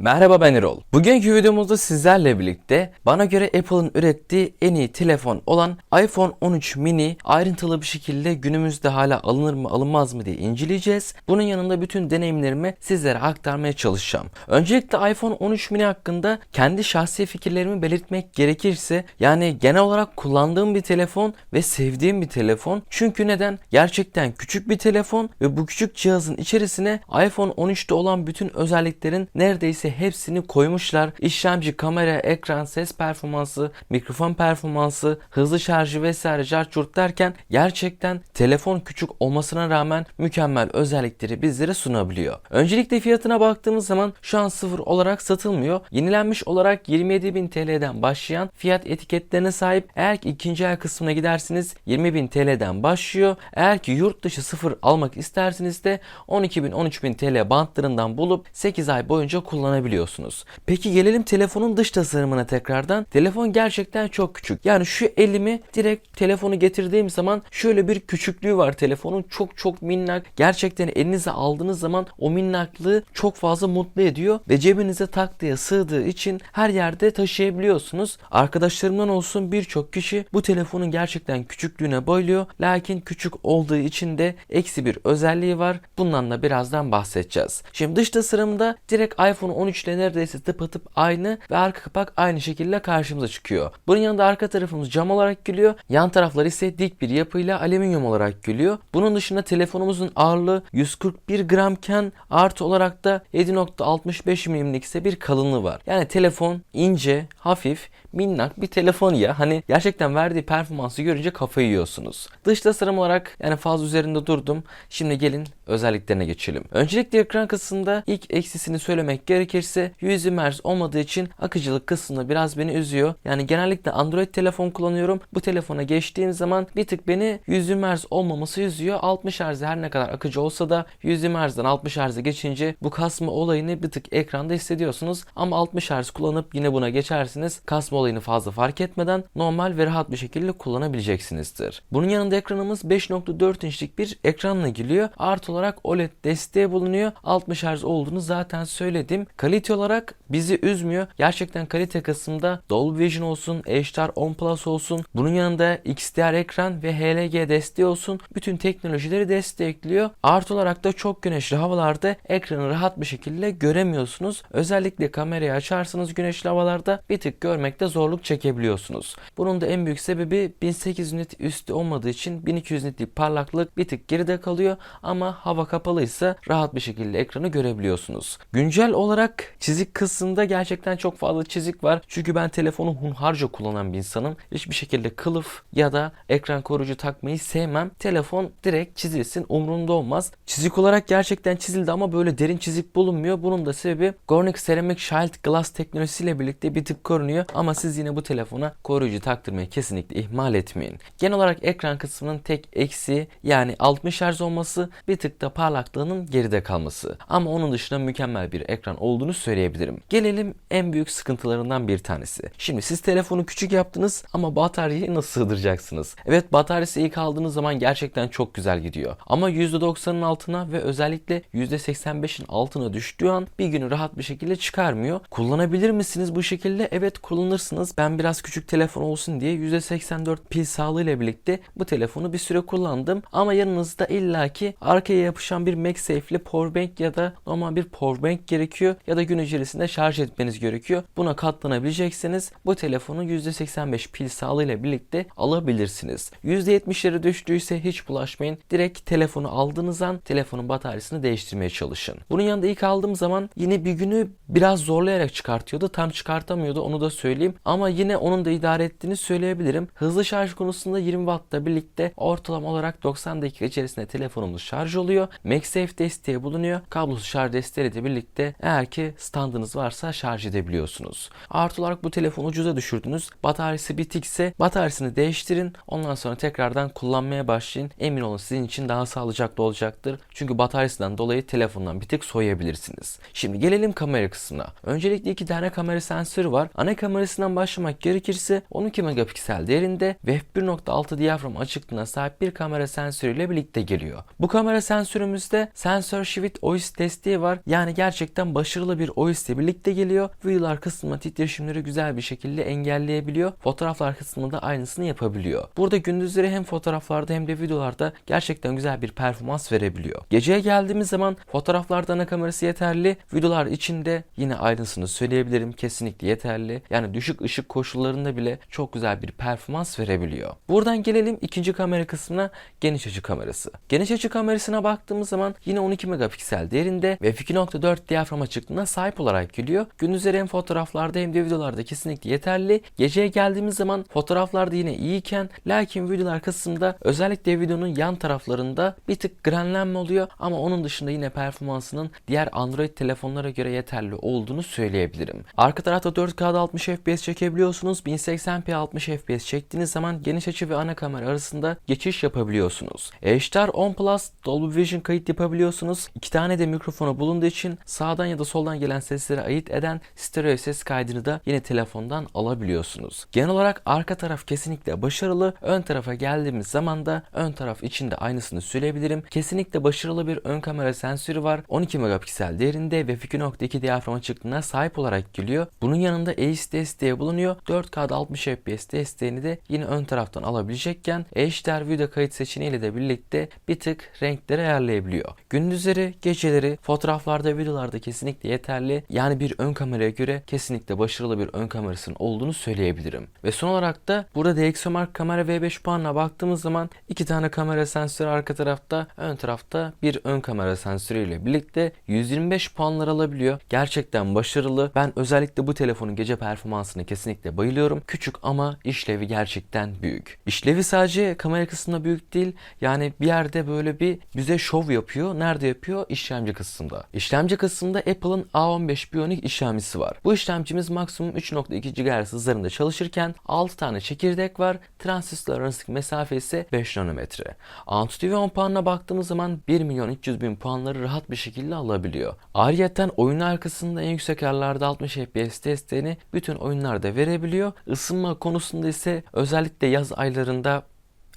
Merhaba ben Erol. Bugünkü videomuzda sizlerle birlikte bana göre Apple'ın ürettiği en iyi telefon olan iPhone 13 mini ayrıntılı bir şekilde günümüzde hala alınır mı alınmaz mı diye inceleyeceğiz. Bunun yanında bütün deneyimlerimi sizlere aktarmaya çalışacağım. Öncelikle iPhone 13 mini hakkında kendi şahsi fikirlerimi belirtmek gerekirse yani genel olarak kullandığım bir telefon ve sevdiğim bir telefon. Çünkü neden? Gerçekten küçük bir telefon ve bu küçük cihazın içerisine iPhone 13'te olan bütün özelliklerin neredeyse hepsini koymuşlar. İşlemci, kamera, ekran, ses performansı, mikrofon performansı, hızlı şarjı vesaire carçurt derken gerçekten telefon küçük olmasına rağmen mükemmel özellikleri bizlere sunabiliyor. Öncelikle fiyatına baktığımız zaman şu an sıfır olarak satılmıyor. Yenilenmiş olarak 27.000 TL'den başlayan fiyat etiketlerine sahip. Eğer ki ikinci el kısmına gidersiniz 20.000 TL'den başlıyor. Eğer ki yurt dışı sıfır almak isterseniz de 12.000 13.000 TL bantlarından bulup 8 ay boyunca kullanabiliyorsunuz. Peki gelelim telefonun dış tasarımına tekrardan. Telefon gerçekten çok küçük. Yani şu elimi direkt telefonu getirdiğim zaman şöyle bir küçüklüğü var telefonun. Çok çok minnak. Gerçekten elinize aldığınız zaman o minnaklığı çok fazla mutlu ediyor ve cebinize tak diye sığdığı için her yerde taşıyabiliyorsunuz. Arkadaşlarımdan olsun birçok kişi bu telefonun gerçekten küçüklüğüne bayılıyor. Lakin küçük olduğu için de eksi bir özelliği var. Bundan da birazdan bahsedeceğiz. Şimdi dış tasarımda direkt iPhone 13 ile neredeyse tıpatıp aynı ve arka kapak aynı şekilde karşımıza çıkıyor. Bunun yanında arka tarafımız cam olarak geliyor. Yan taraflar ise dik bir yapıyla alüminyum olarak geliyor. Bunun dışında telefonumuzun ağırlığı 141 gramken artı olarak da 7.65 milimlik ise bir kalınlığı var. Yani telefon ince, hafif, minnak bir telefon ya. Hani gerçekten verdiği performansı görünce kafayı yiyorsunuz. Dış tasarım olarak yani fazla üzerinde durdum. Şimdi gelin özelliklerine geçelim. Öncelikle ekran kısmında ilk eksisini söylemek gerekirse 100 Hz olmadığı için akıcılık kısmında biraz beni üzüyor. Yani genellikle Android telefon kullanıyorum. Bu telefona geçtiğim zaman bir tık beni 100 Hz olmaması üzüyor. 60 Hz her ne kadar akıcı olsa da 100 Hz'den 60 Hz'e geçince bu kasma olayını bir tık ekranda hissediyorsunuz. Ama 60 Hz kullanıp yine buna geçersiniz. Kasma olayını fazla fark etmeden normal ve rahat bir şekilde kullanabileceksinizdir. Bunun yanında ekranımız 5.4 inçlik bir ekranla geliyor. Artı olarak OLED desteği bulunuyor. 60 Hz olduğunu zaten söyledim. Kalite olarak bizi üzmüyor. Gerçekten kalite kısmında Dolby Vision olsun, HDR 10 Plus olsun. Bunun yanında XDR ekran ve HLG desteği olsun. Bütün teknolojileri destekliyor. Artı olarak da çok güneşli havalarda ekranı rahat bir şekilde göremiyorsunuz. Özellikle kamerayı açarsanız güneşli havalarda bir tık görmekte zorluk çekebiliyorsunuz. Bunun da en büyük sebebi 1800 nit üstü olmadığı için 1200 nitlik parlaklık bir tık geride kalıyor ama hava kapalıysa rahat bir şekilde ekranı görebiliyorsunuz. Güncel olarak çizik kısmında gerçekten çok fazla çizik var. Çünkü ben telefonu hunharca kullanan bir insanım. Hiçbir şekilde kılıf ya da ekran koruyucu takmayı sevmem. Telefon direkt çizilsin umurumda olmaz. Çizik olarak gerçekten çizildi ama böyle derin çizik bulunmuyor. Bunun da sebebi Gornik Ceramic Shield Glass teknolojisiyle birlikte bir tık korunuyor. Ama siz yine bu telefona koruyucu taktırmayı kesinlikle ihmal etmeyin. Genel olarak ekran kısmının tek eksiği yani 60 Hz olması bir tık da parlaklığının geride kalması. Ama onun dışında mükemmel bir ekran olduğunu söyleyebilirim. Gelelim en büyük sıkıntılarından bir tanesi. Şimdi siz telefonu küçük yaptınız ama bataryayı nasıl sığdıracaksınız? Evet bataryası ilk aldığınız zaman gerçekten çok güzel gidiyor. Ama %90'ın altına ve özellikle %85'in altına düştüğü an bir günü rahat bir şekilde çıkarmıyor. Kullanabilir misiniz bu şekilde? Evet kullanırsınız. Ben biraz küçük telefon olsun diye %84 pil sağlığıyla birlikte bu telefonu bir süre kullandım. Ama yanınızda illaki arkaya yapışan bir MagSafe'li powerbank ya da normal bir powerbank gerekiyor ya da gün içerisinde şarj etmeniz gerekiyor. Buna katlanabileceksiniz. Bu telefonu %85 pil sağlığıyla birlikte alabilirsiniz. %70'lere düştüyse hiç bulaşmayın. Direkt telefonu aldığınız an telefonun bataryasını değiştirmeye çalışın. Bunun yanında ilk aldığım zaman yine bir günü biraz zorlayarak çıkartıyordu. Tam çıkartamıyordu onu da söyleyeyim. Ama yine onun da idare ettiğini söyleyebilirim. Hızlı şarj konusunda 20 Watt'la birlikte ortalama olarak 90 dakika içerisinde telefonumuz şarj oluyor. MagSafe desteği bulunuyor. Kablosuz şarj desteğiyle de birlikte eğer ki standınız varsa şarj edebiliyorsunuz. Artı olarak bu telefonu ucuza düşürdünüz. Bataryası bitikse bataryasını değiştirin. Ondan sonra tekrardan kullanmaya başlayın. Emin olun sizin için daha sağlıcaklı olacaktır. Çünkü bataryasından dolayı telefondan bir tek soyabilirsiniz. Şimdi gelelim kamera kısmına. Öncelikle iki tane kamera sensörü var. Ana kamerasından başlamak gerekirse 12 megapiksel değerinde ve f1.6 diyafram açıklığına sahip bir kamera sensörüyle birlikte geliyor. Bu kamera sensörümüzde sensör shift OIS desteği var. Yani gerçekten başarılı bir OS ile birlikte geliyor. Videolar kısmında titreşimleri güzel bir şekilde engelleyebiliyor. Fotoğraflar kısmında da aynısını yapabiliyor. Burada gündüzleri hem fotoğraflarda hem de videolarda gerçekten güzel bir performans verebiliyor. Geceye geldiğimiz zaman fotoğraflarda ana kamerası yeterli. Videolar içinde yine aynısını söyleyebilirim. Kesinlikle yeterli. Yani düşük ışık koşullarında bile çok güzel bir performans verebiliyor. Buradan gelelim ikinci kamera kısmına geniş açı kamerası. Geniş açı kamerasına baktığımız zaman yine 12 megapiksel değerinde ve 2.4 diyafram açıklığına sahip olarak geliyor. Gündüzleri hem fotoğraflarda hem de videolarda kesinlikle yeterli. Geceye geldiğimiz zaman fotoğraflarda yine iyiyken lakin videolar kısmında özellikle videonun yan taraflarında bir tık grenlenme oluyor ama onun dışında yine performansının diğer Android telefonlara göre yeterli olduğunu söyleyebilirim. Arka tarafta 4K'da 60 FPS çekebiliyorsunuz. 1080p 60 FPS çektiğiniz zaman geniş açı ve ana kamera arasında geçiş yapabiliyorsunuz. HDR 10 Plus Dolby Vision kayıt yapabiliyorsunuz. İki tane de mikrofonu bulunduğu için sağdan ya da soldan gelen sesleri ayırt eden stereo ses kaydını da yine telefondan alabiliyorsunuz. Genel olarak arka taraf kesinlikle başarılı. Ön tarafa geldiğimiz zaman da ön taraf için de aynısını söyleyebilirim. Kesinlikle başarılı bir ön kamera sensörü var. 12 megapiksel değerinde ve 2.2 diyafram açıklığına sahip olarak geliyor. Bunun yanında ACE desteği bulunuyor. 4K'da 60 FPS desteğini de yine ön taraftan alabilecekken HDR video kayıt seçeneğiyle de birlikte bir tık renkleri ayarlayabiliyor. Gündüzleri, geceleri, fotoğraflarda, videolarda kesinlikle yeterli. Yani bir ön kameraya göre kesinlikle başarılı bir ön kamerasının olduğunu söyleyebilirim. Ve son olarak da burada DxOMark kamera V5 puanına baktığımız zaman iki tane kamera sensörü arka tarafta, ön tarafta bir ön kamera sensörü ile birlikte 125 puanlar alabiliyor. Gerçekten başarılı. Ben özellikle bu telefonun gece performansını kesinlikle bayılıyorum. Küçük ama işlevi gerçekten büyük. İşlevi sadece kamera kısmında büyük değil. Yani bir yerde böyle bir bize şov yapıyor. Nerede yapıyor? İşlemci kısmında. İşlemci kısmında Apple'ın A15 Bionic işlemcisi var. Bu işlemcimiz maksimum 3.2 GHz hızlarında çalışırken 6 tane çekirdek var. Transistör arasındaki mesafe ise 5 nanometre. Antutu ve 10 puanına baktığımız zaman 1 milyon 300 bin puanları rahat bir şekilde alabiliyor. Ayrıca oyun arkasında en yüksek ayarlarda 60 FPS desteğini bütün oyunlarda verebiliyor. Isınma konusunda ise özellikle yaz aylarında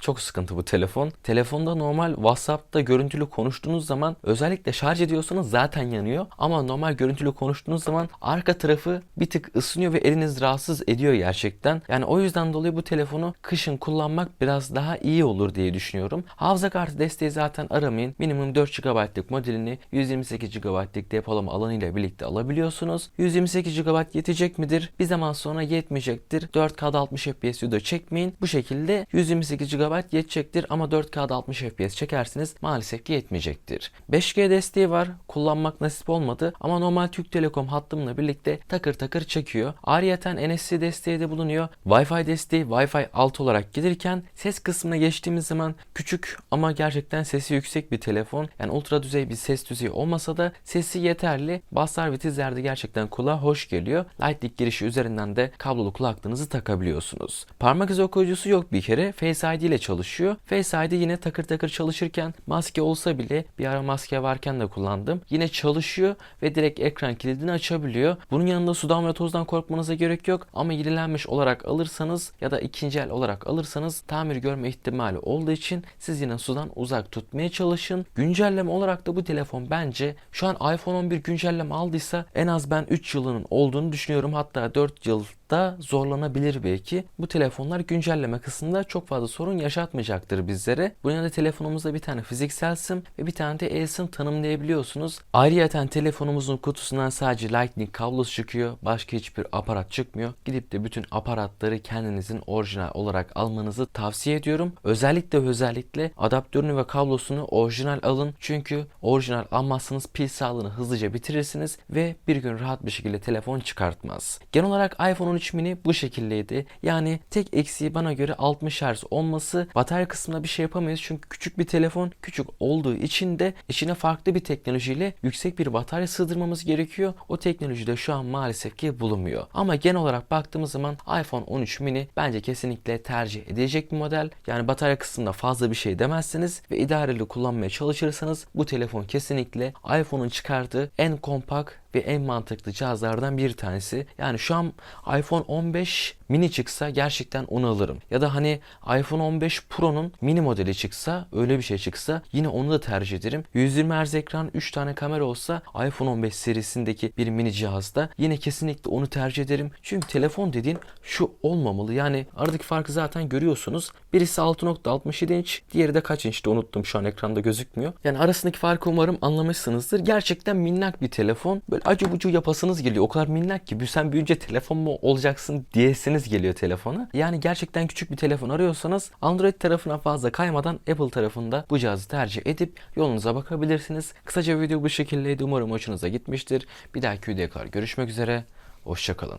çok sıkıntı bu telefon. Telefonda normal WhatsApp'ta görüntülü konuştuğunuz zaman özellikle şarj ediyorsanız zaten yanıyor. Ama normal görüntülü konuştuğunuz zaman arka tarafı bir tık ısınıyor ve eliniz rahatsız ediyor gerçekten. Yani o yüzden dolayı bu telefonu kışın kullanmak biraz daha iyi olur diye düşünüyorum. Hafıza kartı desteği zaten aramayın. Minimum 4 GB'lık modelini 128 GB'lık depolama alanıyla birlikte alabiliyorsunuz. 128 GB yetecek midir? Bir zaman sonra yetmeyecektir. 4K'da 60 FPS video çekmeyin. Bu şekilde 128 GB yetecektir ama 4K'da 60 FPS çekersiniz maalesef ki yetmeyecektir. 5G desteği var. Kullanmak nasip olmadı ama normal Türk Telekom hattımla birlikte takır takır çekiyor. Ayrıyeten NFC desteği de bulunuyor. Wi-Fi desteği Wi-Fi 6 olarak gelirken ses kısmına geçtiğimiz zaman küçük ama gerçekten sesi yüksek bir telefon. Yani ultra düzey bir ses düzeyi olmasa da sesi yeterli. Baslar ve tizlerde gerçekten kulağa hoş geliyor. Lightning girişi üzerinden de kablolu kulaklığınızı takabiliyorsunuz. Parmak izi okuyucusu yok bir kere. Face ID ile çalışıyor. Face ID yine takır takır çalışırken maske olsa bile bir ara maske varken de kullandım. Yine çalışıyor ve direkt ekran kilidini açabiliyor. Bunun yanında sudan ve tozdan korkmanıza gerek yok ama yenilenmiş olarak alırsanız ya da ikinci el olarak alırsanız tamir görme ihtimali olduğu için siz yine sudan uzak tutmaya çalışın. Güncelleme olarak da bu telefon bence şu an iPhone 11 güncelleme aldıysa en az ben 3 yılının olduğunu düşünüyorum. Hatta 4 yıl da zorlanabilir belki. Bu telefonlar güncelleme kısmında çok fazla sorun yaşatmayacaktır bizlere. Bu yanında telefonumuzda bir tane fiziksel sim ve bir tane de e-sim tanımlayabiliyorsunuz. Ayrıca telefonumuzun kutusundan sadece Lightning kablosu çıkıyor. Başka hiçbir aparat çıkmıyor. Gidip de bütün aparatları kendinizin orijinal olarak almanızı tavsiye ediyorum. Özellikle özellikle adaptörünü ve kablosunu orijinal alın. Çünkü orijinal almazsanız pil sağlığını hızlıca bitirirsiniz ve bir gün rahat bir şekilde telefon çıkartmaz. Genel olarak iPhone 13 mini bu şekildeydi. Yani tek eksiği bana göre 60 Hz olması. Batarya kısmında bir şey yapamayız çünkü küçük bir telefon küçük olduğu için de içine farklı bir teknolojiyle yüksek bir batarya sığdırmamız gerekiyor. O teknoloji de şu an maalesef ki bulunmuyor. Ama genel olarak baktığımız zaman iPhone 13 mini bence kesinlikle tercih edilecek bir model. Yani batarya kısmında fazla bir şey demezsiniz ve idareli kullanmaya çalışırsanız bu telefon kesinlikle iPhone'un çıkardığı en kompakt ve en mantıklı cihazlardan bir tanesi. Yani şu an iPhone 15 mini çıksa gerçekten onu alırım. Ya da hani iPhone 15 Pro'nun mini modeli çıksa öyle bir şey çıksa yine onu da tercih ederim. 120 Hz ekran 3 tane kamera olsa iPhone 15 serisindeki bir mini cihazda yine kesinlikle onu tercih ederim. Çünkü telefon dediğin şu olmamalı. Yani aradaki farkı zaten görüyorsunuz. Birisi 6.67 inç, diğeri de kaç inçti unuttum şu an ekranda gözükmüyor. Yani arasındaki farkı umarım anlamışsınızdır. Gerçekten minnak bir telefon. Böyle acı bucu yapasınız geliyor. O kadar minnak ki sen büyüyünce telefon mu olacaksın diyesiniz geliyor telefona. Yani gerçekten küçük bir telefon arıyorsanız Android tarafına fazla kaymadan Apple tarafında bu cihazı tercih edip yolunuza bakabilirsiniz. Kısaca video bu şekildeydi. Umarım hoşunuza gitmiştir. Bir dahaki videoya kadar görüşmek üzere. Hoşçakalın.